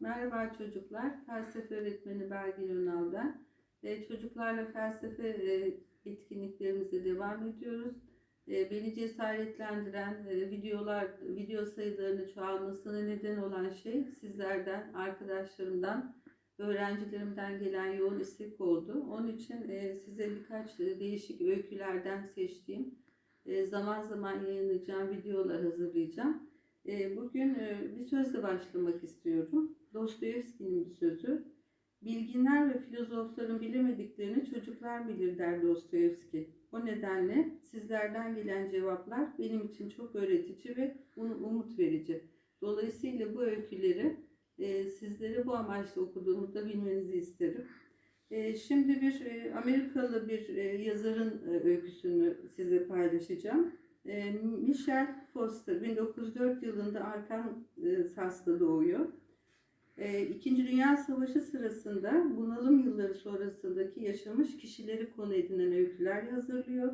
Merhaba çocuklar. Felsefe öğretmeni Belgin Ünal ben. E, çocuklarla felsefe e, etkinliklerimize devam ediyoruz. E, beni cesaretlendiren e, videolar, video sayılarının çoğalmasına neden olan şey sizlerden, arkadaşlarımdan, öğrencilerimden gelen yoğun istek oldu. Onun için e, size birkaç e, değişik öykülerden seçtiğim, e, zaman zaman yayınlayacağım videolar hazırlayacağım. E, Bugün e, bir sözle başlamak istiyorum. Dostoyevski'nin bir sözü. Bilginler ve filozofların bilemediklerini çocuklar bilir der Dostoyevski. O nedenle sizlerden gelen cevaplar benim için çok öğretici ve um- umut verici. Dolayısıyla bu öyküleri e, sizlere bu amaçla okuduğumu da bilmenizi isterim. E, Şimdi bir e, Amerikalı bir yazarın öyküsünü size paylaşacağım. E, Michel Foster 1904 yılında Arkansas'ta doğuyor. E, İkinci Dünya Savaşı sırasında bunalım yılları sonrasındaki yaşamış kişileri konu edinen öyküler hazırlıyor.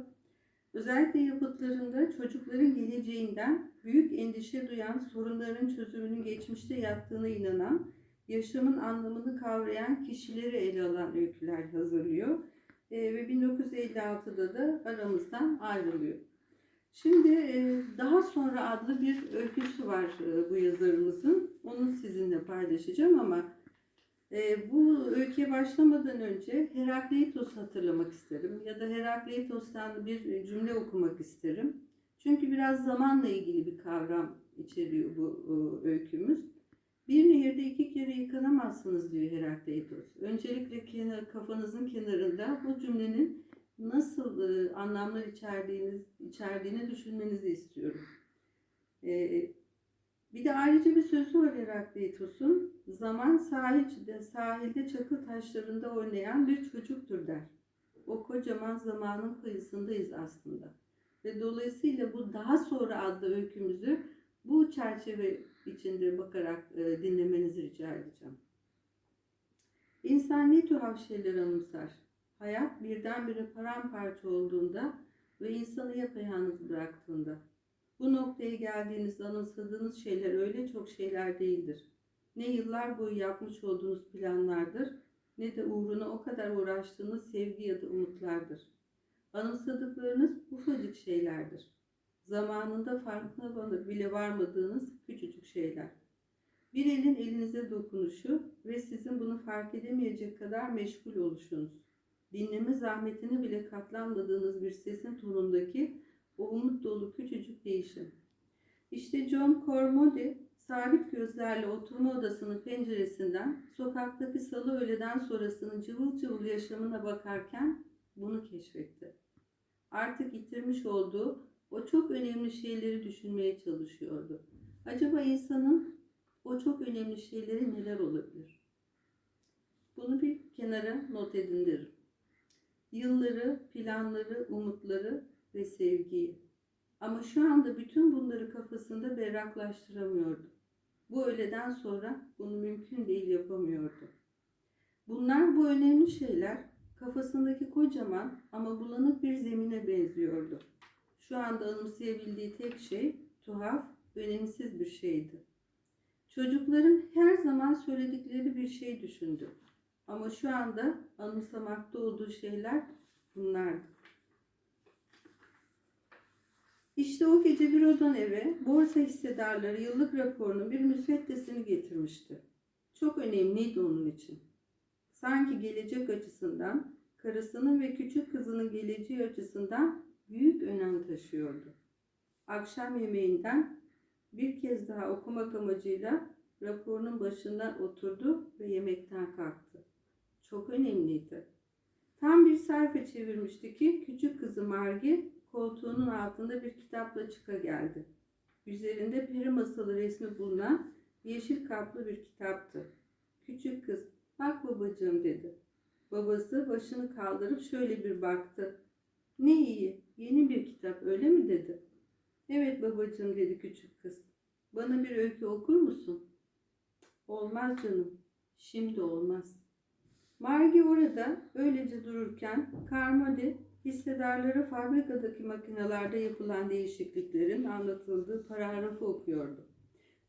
Özellikle yapıtlarında çocukların geleceğinden büyük endişe duyan, sorunların çözümünün geçmişte yattığına inanan, yaşamın anlamını kavrayan kişileri ele alan öyküler hazırlıyor. E, ve 1956'da da aramızdan ayrılıyor. Şimdi e, daha sonra adlı bir öyküsü var e, bu yazarımızın. Onu sizinle paylaşacağım ama e, bu öyküye başlamadan önce Herakleitos'u hatırlamak isterim. Ya da Herakleitos'tan bir cümle okumak isterim. Çünkü biraz zamanla ilgili bir kavram içeriyor bu öykümüz. Bir nehirde iki kere yıkanamazsınız diyor Herakleitos. Öncelikle kenar, kafanızın kenarında bu cümlenin nasıl e, anlamlar içerdiğiniz, içerdiğini düşünmenizi istiyorum. E, bir de ayrıca bir sözü var Herakleitos'un. Zaman sahilde, sahilde çakıl taşlarında oynayan bir çocuktur der. O kocaman zamanın kıyısındayız aslında. Ve dolayısıyla bu daha sonra adlı öykümüzü bu çerçeve içinde bakarak e, dinlemenizi rica edeceğim. İnsan ne tuhaf şeyler anımsar. Hayat birdenbire paramparça olduğunda ve insanı yapayalnız bıraktığında. Bu noktaya geldiğinizde anımsadığınız şeyler öyle çok şeyler değildir. Ne yıllar boyu yapmış olduğunuz planlardır, ne de uğruna o kadar uğraştığınız sevgi ya da umutlardır. Anımsadıklarınız ufacık şeylerdir. Zamanında farkına bile varmadığınız küçücük şeyler. Bir elin elinize dokunuşu ve sizin bunu fark edemeyecek kadar meşgul oluşunuz dinleme zahmetine bile katlanmadığınız bir sesin tonundaki o umut dolu küçücük değişim. İşte John Cormody sabit gözlerle oturma odasının penceresinden sokaktaki salı öğleden sonrasının cıvıl cıvıl yaşamına bakarken bunu keşfetti. Artık yitirmiş olduğu o çok önemli şeyleri düşünmeye çalışıyordu. Acaba insanın o çok önemli şeyleri neler olabilir? Bunu bir kenara not edin yılları, planları, umutları ve sevgiyi. Ama şu anda bütün bunları kafasında berraklaştıramıyordu. Bu öğleden sonra bunu mümkün değil yapamıyordu. Bunlar bu önemli şeyler kafasındaki kocaman ama bulanık bir zemine benziyordu. Şu anda anımsayabildiği tek şey tuhaf, önemsiz bir şeydi. Çocukların her zaman söyledikleri bir şey düşündü. Ama şu anda anımsamakta olduğu şeyler bunlardı. İşte o gece bir odan eve borsa hissedarları yıllık raporunun bir müsveddesini getirmişti. Çok önemliydi onun için. Sanki gelecek açısından, karısının ve küçük kızının geleceği açısından büyük önem taşıyordu. Akşam yemeğinden bir kez daha okumak amacıyla raporunun başına oturdu ve yemekten kalktı. Çok önemliydi. Tam bir sayfa çevirmişti ki küçük kızı Margi koltuğunun altında bir kitapla çıka geldi. Üzerinde peri masalı resmi bulunan yeşil kaplı bir kitaptı. Küçük kız, bak babacığım dedi. Babası başını kaldırıp şöyle bir baktı. Ne iyi, yeni bir kitap öyle mi dedi. Evet babacığım dedi küçük kız. Bana bir öykü okur musun? Olmaz canım, şimdi olmaz.'' Margi orada öylece dururken Carmody hissedarları fabrikadaki makinelerde yapılan değişikliklerin anlatıldığı paragrafı okuyordu.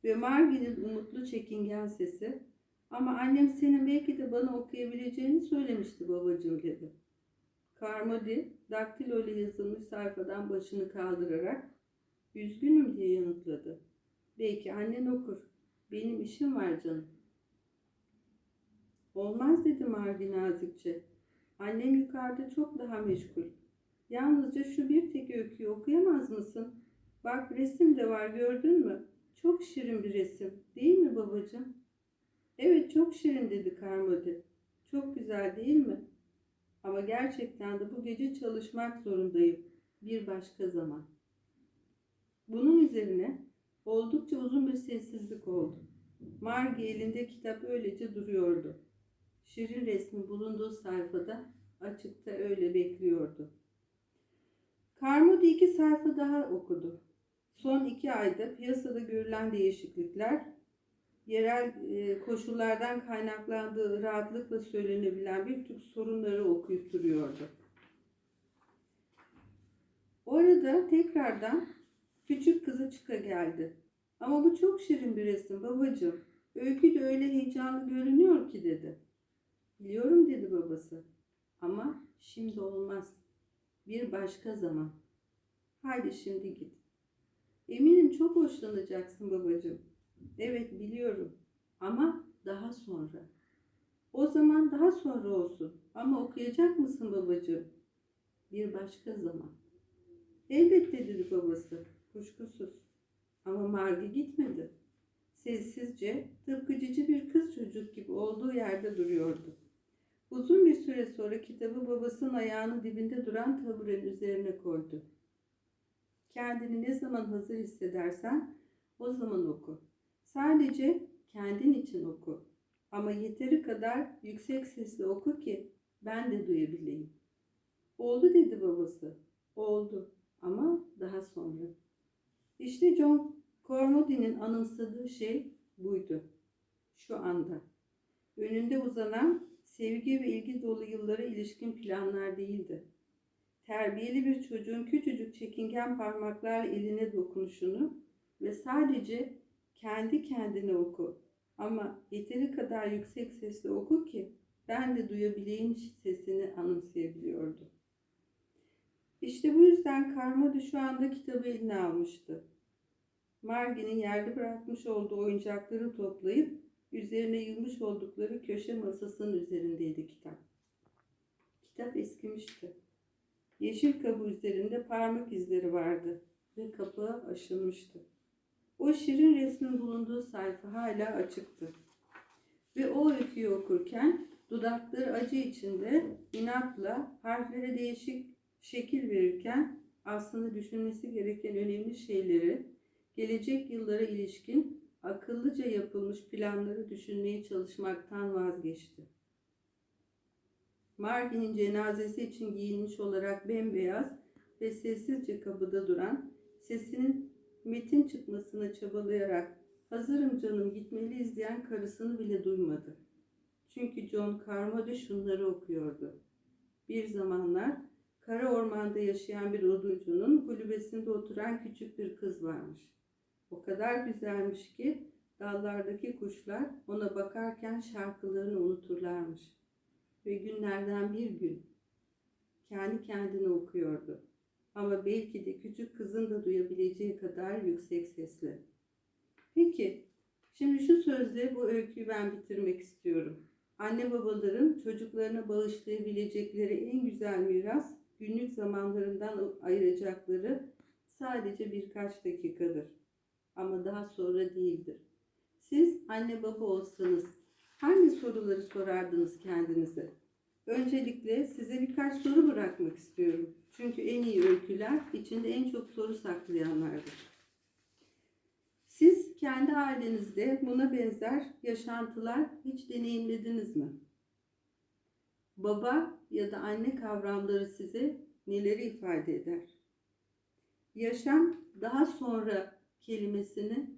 Ve Margi'nin umutlu çekingen sesi Ama annem senin belki de bana okuyabileceğini söylemişti babacığım dedi. Karmodi daktilo ile yazılmış sayfadan başını kaldırarak üzgünüm diye yanıtladı. Belki annen okur. Benim işim var canım. Olmaz dedi Margi nazikçe. Annem yukarıda çok daha meşgul. Yalnızca şu bir tek öyküyü okuyamaz mısın? Bak resim de var gördün mü? Çok şirin bir resim değil mi babacığım? Evet çok şirin dedi Karmodi. Çok güzel değil mi? Ama gerçekten de bu gece çalışmak zorundayım. Bir başka zaman. Bunun üzerine oldukça uzun bir sessizlik oldu. Margi elinde kitap öylece duruyordu. Şirin resmin bulunduğu sayfada açıkta öyle bekliyordu. Karmodi iki sayfa daha okudu. Son iki ayda piyasada görülen değişiklikler, yerel e, koşullardan kaynaklandığı rahatlıkla söylenebilen bir tür sorunları okuyup duruyordu. Orada tekrardan küçük kızı çıka geldi. Ama bu çok şirin bir resim babacığım. Öykü de öyle heyecanlı görünüyor ki dedi. Biliyorum dedi babası. Ama şimdi olmaz. Bir başka zaman. Haydi şimdi git. Eminim çok hoşlanacaksın babacığım. Evet biliyorum. Ama daha sonra. O zaman daha sonra olsun. Ama okuyacak mısın babacığım? Bir başka zaman. Elbette dedi babası. Kuşkusuz. Ama Margi gitmedi. Sessizce, tıpkı cici bir kız çocuk gibi olduğu yerde duruyordu. Uzun bir süre sonra kitabı babasının ayağının dibinde duran taburenin üzerine koydu. Kendini ne zaman hazır hissedersen o zaman oku. Sadece kendin için oku. Ama yeteri kadar yüksek sesle oku ki ben de duyabileyim. Oldu dedi babası. Oldu ama daha sonra. İşte John Cormody'nin anımsadığı şey buydu. Şu anda. Önünde uzanan sevgi ve ilgi dolu yıllara ilişkin planlar değildi. Terbiyeli bir çocuğun küçücük çekingen parmaklarla eline dokunuşunu ve sadece kendi kendine oku ama yeteri kadar yüksek sesle oku ki ben de duyabileyim sesini anımsayabiliyordu. İşte bu yüzden Karmody şu anda kitabı eline almıştı. Margie'nin yerde bırakmış olduğu oyuncakları toplayıp üzerine yığmış oldukları köşe masasının üzerindeydi kitap. Kitap eskimişti. Yeşil kabı üzerinde parmak izleri vardı ve kapağı aşınmıştı. O şirin resmin bulunduğu sayfa hala açıktı. Ve o öyküyü okurken dudakları acı içinde inatla harflere değişik şekil verirken aslında düşünmesi gereken önemli şeyleri, gelecek yıllara ilişkin akıllıca yapılmış planları düşünmeye çalışmaktan vazgeçti. Margin'in cenazesi için giyinmiş olarak bembeyaz ve sessizce kapıda duran, sesinin metin çıkmasına çabalayarak hazırım canım gitmeli izleyen karısını bile duymadı. Çünkü John Carmody şunları okuyordu. Bir zamanlar kara ormanda yaşayan bir oduncunun kulübesinde oturan küçük bir kız varmış. O kadar güzelmiş ki dallardaki kuşlar ona bakarken şarkılarını unuturlarmış. Ve günlerden bir gün kendi kendine okuyordu. Ama belki de küçük kızın da duyabileceği kadar yüksek sesle. Peki, şimdi şu sözle bu öyküyü ben bitirmek istiyorum. Anne babaların çocuklarına bağışlayabilecekleri en güzel miras günlük zamanlarından ayıracakları sadece birkaç dakikadır. Ama daha sonra değildir. Siz anne baba olsanız hangi soruları sorardınız kendinize? Öncelikle size birkaç soru bırakmak istiyorum. Çünkü en iyi öyküler içinde en çok soru saklayanlardır. Siz kendi ailenizde buna benzer yaşantılar hiç deneyimlediniz mi? Baba ya da anne kavramları size neleri ifade eder? Yaşam daha sonra kelimesini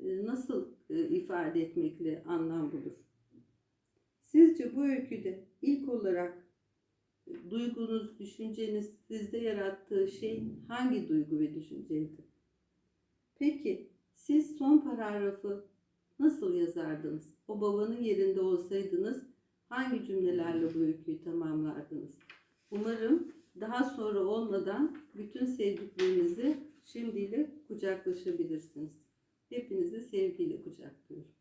e, nasıl e, ifade etmekle anlam bulur? Sizce bu öyküde ilk olarak e, duygunuz, düşünceniz sizde yarattığı şey hangi duygu ve düşünceydi? Peki siz son paragrafı nasıl yazardınız? O babanın yerinde olsaydınız hangi cümlelerle bu öyküyü tamamlardınız? Umarım daha sonra olmadan bütün sevdiklerinizi şimdiyle kucaklaşabilirsiniz. Hepinizi sevgiyle kucaklıyorum.